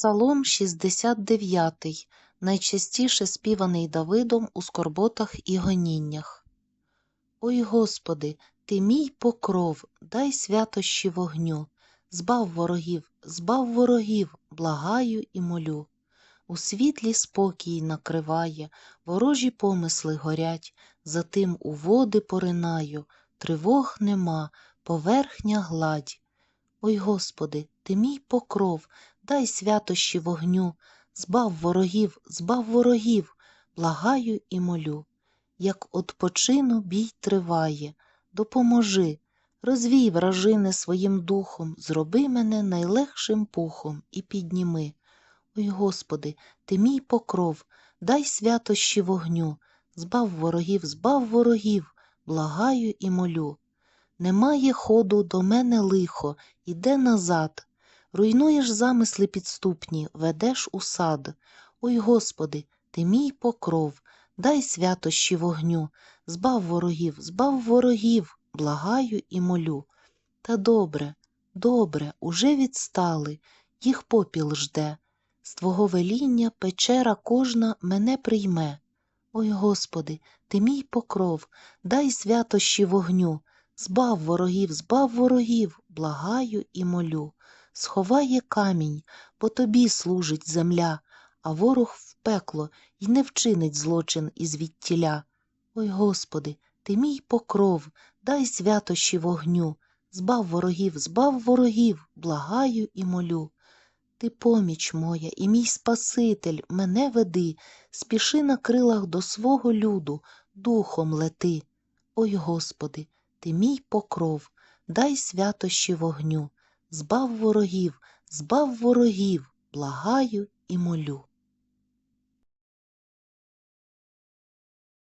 Псалом 69, найчастіше співаний Давидом у скорботах і гоніннях. Ой Господи, Ти мій покров, дай святощі вогню, збав ворогів, збав ворогів, благаю і молю. У світлі спокій накриває, ворожі помисли горять, затим у води поринаю, тривог нема, поверхня гладь. Ой Господи, Ти мій покров, дай святощі вогню, збав ворогів, збав ворогів, благаю і молю. Як от почину бій триває, допоможи, розвій вражини своїм духом, зроби мене найлегшим пухом і підніми. Ой Господи, Ти мій покров, дай святощі вогню, збав ворогів, збав ворогів, благаю і молю. Немає ходу до мене лихо, іде назад. Руйнуєш замисли підступні, ведеш у сад. Ой Господи, Ти мій покров, дай святощі вогню, збав ворогів, збав ворогів, благаю і молю. Та добре, добре, уже відстали, їх попіл жде. З Твого веління печера кожна мене прийме. Ой Господи, Ти мій покров, дай святощі вогню, збав ворогів, збав ворогів, благаю і молю. Сховає камінь, бо тобі служить земля, а ворог в пекло й не вчинить злочин із відтіля. Ой Господи, Ти мій покров, дай святощі вогню, збав ворогів, збав ворогів, благаю і молю. Ти поміч моя і мій Спаситель, мене веди, спіши на крилах до свого люду, духом лети. Ой Господи, Ти мій покров, дай святощі вогню, збав ворогів, збав ворогів, благаю і молю.